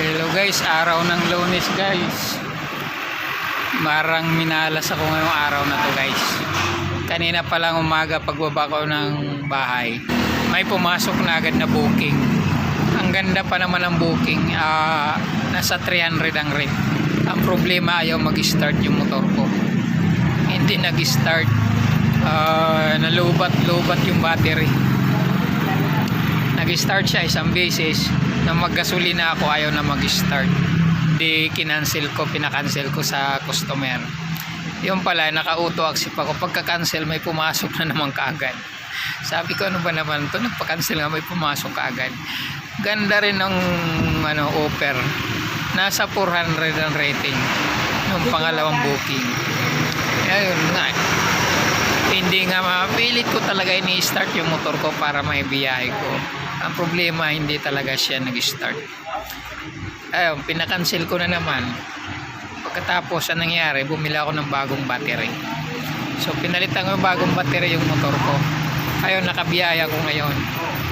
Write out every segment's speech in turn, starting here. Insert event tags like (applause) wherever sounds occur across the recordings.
Hello guys, araw ng lunes guys. Marang minalas ako ngayong araw na to guys. Kanina pa lang umaga pagbaba ko ng bahay. May pumasok na agad na booking. Ang ganda pa naman ng booking. Ah, nasa 300 ang rate. Ang problema ayaw mag-start yung motor ko. Hindi nag-start. Ah, nalubat-lubat yung battery nag-start siya isang beses na maggasolina ako ayaw na mag-start. Di kinancel ko pinakancel ko sa customer. Yung pala naka-auto accept ako. Pagka-cancel may pumasok na naman kaagad. Sabi ko ano ba naman to? Nagpa-cancel nga may pumasok kaagad. Ganda rin ng ano offer. Nasa 400 ang rating nung pangalawang booking. Ayun nga hindi nga mapilit ko talaga ini-start yung motor ko para may biyahe ko. Ang problema hindi talaga siya nag-start. Ayun pinakancel ko na naman. Pagkatapos ang nangyari? Bumili ako ng bagong battery. So pinalitan ko yung bagong battery yung motor ko. Ayun nakabiyaya ko ngayon.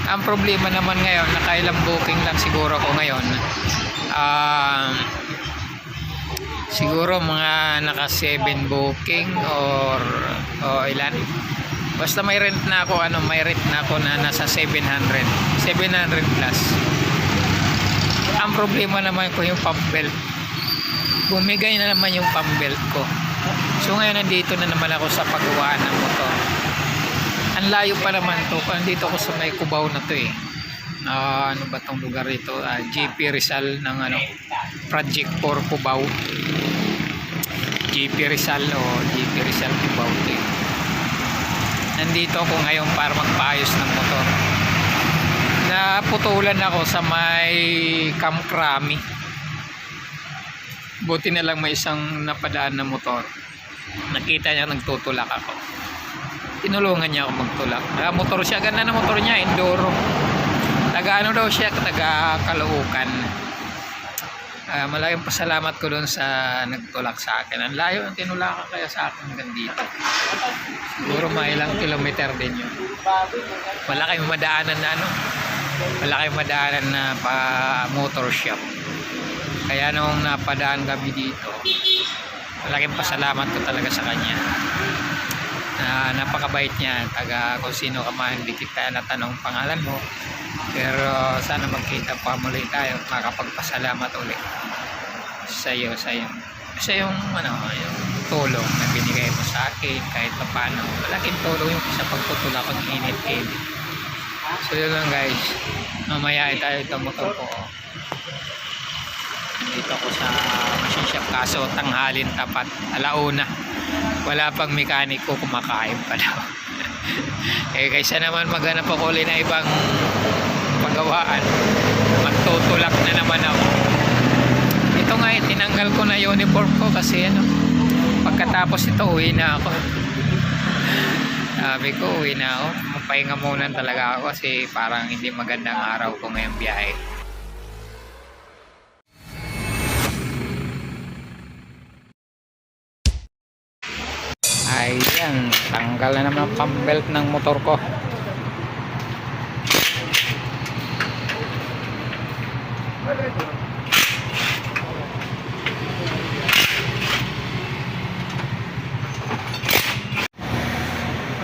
Ang problema naman ngayon nakailang booking lang siguro ko ngayon. Um, siguro mga naka 7 booking or o ilan? Basta may rent na ako ano may rent na ako na nasa 700 700 plus. Ang problema naman ko yung pump belt. Bumigay na naman yung pump belt ko. So ngayon nandito na naman ako sa paggawaan ng motor. Ang layo pa naman to nandito ako sa may kubaw na to eh. Ah, ano ba tong lugar ito Ah, GP Rizal ng ano Project 4 Cubao GP Rizal o GP Rizal eh. nandito ako ngayon para magpaayos ng motor. Naputulan ako sa may Kamkrami. Buti na lang may isang napadaan na motor. Nakita niya nagtutulak ako. Tinulungan niya ako magtulak. Ah, motor siya ganda na motor niya enduro. Taga ano daw siya taga Caloocan Ah, malaking pasalamat ko doon sa nagtulak sa akin. Ang layo ang tinulakan kaya sa akin hanggang dito. Siguro mga ilang kilometer din yun. Wala kayong madaanan na ano wala kayong madaanan na pa motor shop. Kaya nung napadaan kami dito malaking pasalamat ko talaga sa kanya na napakabait niya taga kung sino ka man hindi kita natanong pangalan mo. Pero sana magkita pa muli tayo at makapagpasalamat ulit sa iyo sa iyo sa yung ano yung tulong na binigay mo sa akin kahit pa paano. Malaking tulong yung sa pagtutulak ng init-init so yun lang guys. Mamaya tayo itong motor ko dito ako sa machine shop kaso tanghalin tapat alauna wala pang mekaniko kumakain pa daw. (laughs) Eh kaysa naman maghanap ako ulit na ibang pagawaan. Magtutulak na naman ako. Ito nga eh, tinanggal ko na uniform ko kasi ano pagkatapos ito uwi na ako. (laughs) Sabi ko uwi na ako. Mapahinga muna talaga ako kasi parang hindi magandang araw ko ngayong biyahe tanggal na naman ang pambelt ng motor ko.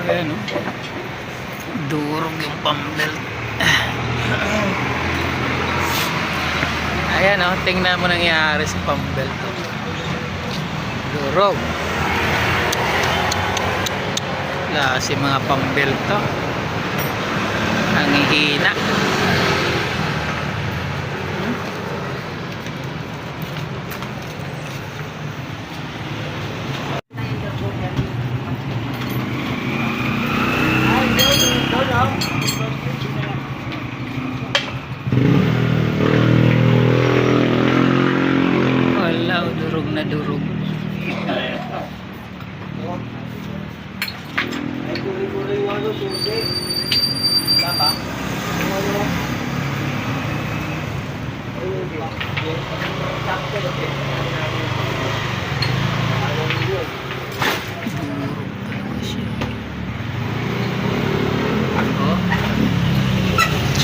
Ayan o. Durog yung pambelt. Ayan o, tingnan mo nangyari sa pambelt. Durog. Klase mga pambelt to. Ang hihina.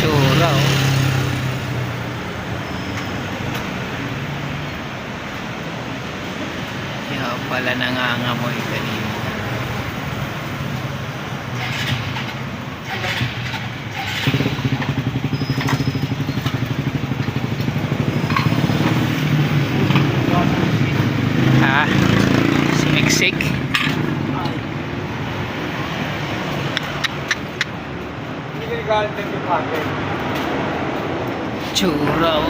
Tsura oh. Kaya pala nangangamoy kanina. Siniksik? Hindi ka nagalit ng pagkain. Tsura oh.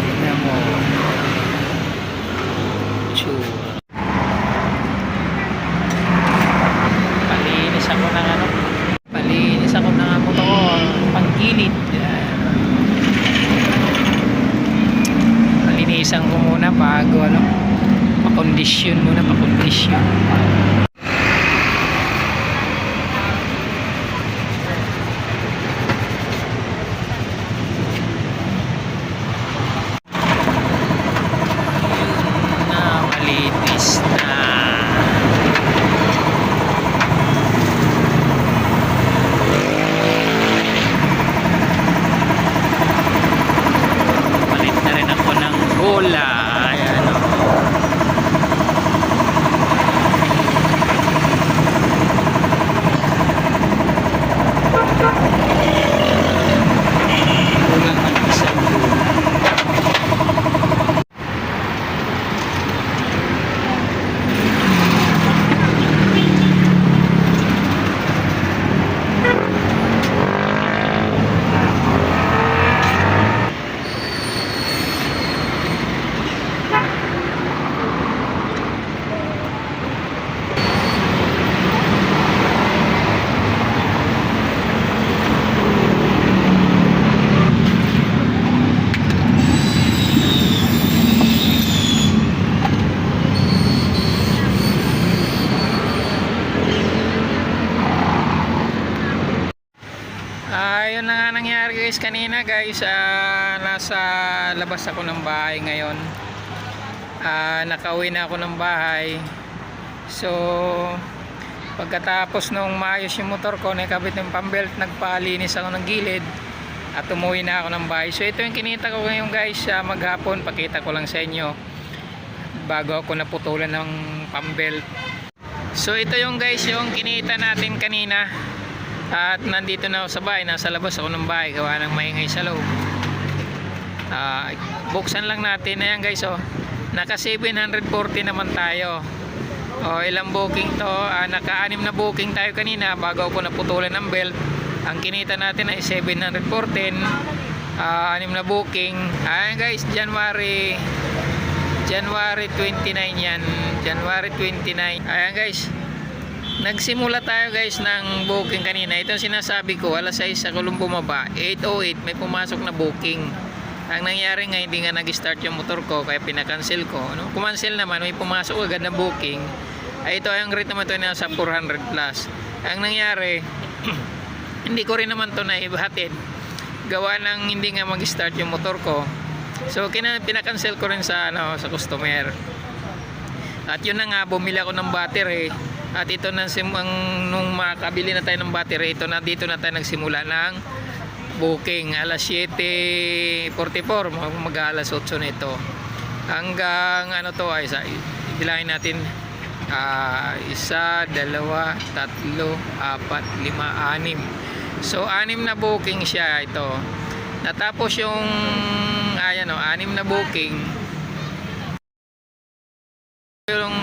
Tingnan mo. Tsura. Palinis ako ng ano. Palinis ako ng motor. Pangkilit. Yan. Palinisan ko muna bago ano. Pakondisyon muna, pakondisyon. na malinis na palit na rin ako ng bola ayan o kulang ang isang bola Ah, yun na nga nangyari guys kanina guys. Ah, nasa labas ako ng bahay ngayon. Ah, nakauwi na ako ng bahay. So, pagkatapos nung maayos yung motor ko, nakabit ng pambelt, nagpalinis ako ng gilid at umuwi na ako ng bahay. So, ito yung kinita ko ngayon guys sa maghapon. Pakita ko lang sa inyo bago ako naputulan ng pambelt. So, ito yung guys yung kinita natin kanina. At nandito na ako sa bahay, nasa labas ako ng bahay, gawa ng maingay sa loob. Ah, buksan lang natin. Ayan guys, oh. Naka 740 naman tayo. Oh, ilang booking to? Ah, naka-anim na booking tayo kanina bago ako naputulan ng belt. Ang kinita natin ay 714. Ah, anim na booking. Ayan guys, January January 29 yan. January 29. Ayan guys, Nagsimula tayo guys ng booking kanina. Ito sinasabi ko, alas 6 ako bumaba. 8.08 may pumasok na booking. Ang nangyari nga hindi nga nag-start yung motor ko kaya pinakancel ko. No? Kumancel naman, may pumasok agad na booking. Ay ito ang rate naman ito nasa 400 plus. Ang nangyari, (clears throat) hindi ko rin naman to naihatid. Gawa ng hindi nga mag-start yung motor ko. So kina pinakancel ko rin sa ano sa customer. At yun na nga, bumili ako ng battery. At ito na ang nung makabili na tayo ng battery, ito na dito na tayo nagsimula ng booking alas 7:44 mag alas 8 nito. Hanggang ano to ay sa bilangin natin ah, isa, dalawa, tatlo, apat, lima, anim. So anim na booking siya ito. Natapos yung ayan o, anim na booking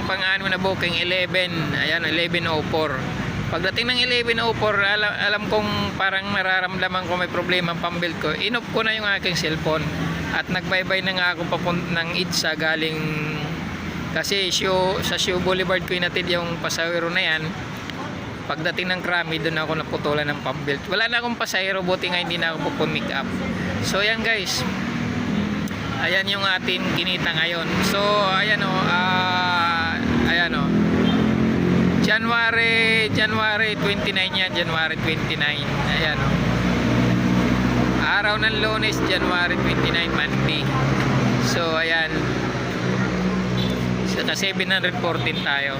yung pang-anim na booking 11 ayan 1104 pagdating ng 1104 alam, alam kong parang nararamdaman ko may problema ang pambuild ko. Inop ko na yung aking cellphone at nagbaybay na nga ako papun ng ITSA galing kasi show, sa Show Boulevard ko inatid yung pasahero na yan. Pagdating ng Krami doon ako naputulan ng pambuild wala na akong pasahero buti nga hindi na ako pupumick up. So yan guys. Ayan yung atin kinita ngayon. So ayan o ah, ayan o January January 29 yan January 29 ayan o araw ng lunes January 29 Monday. So ayan. Sa 714 tayo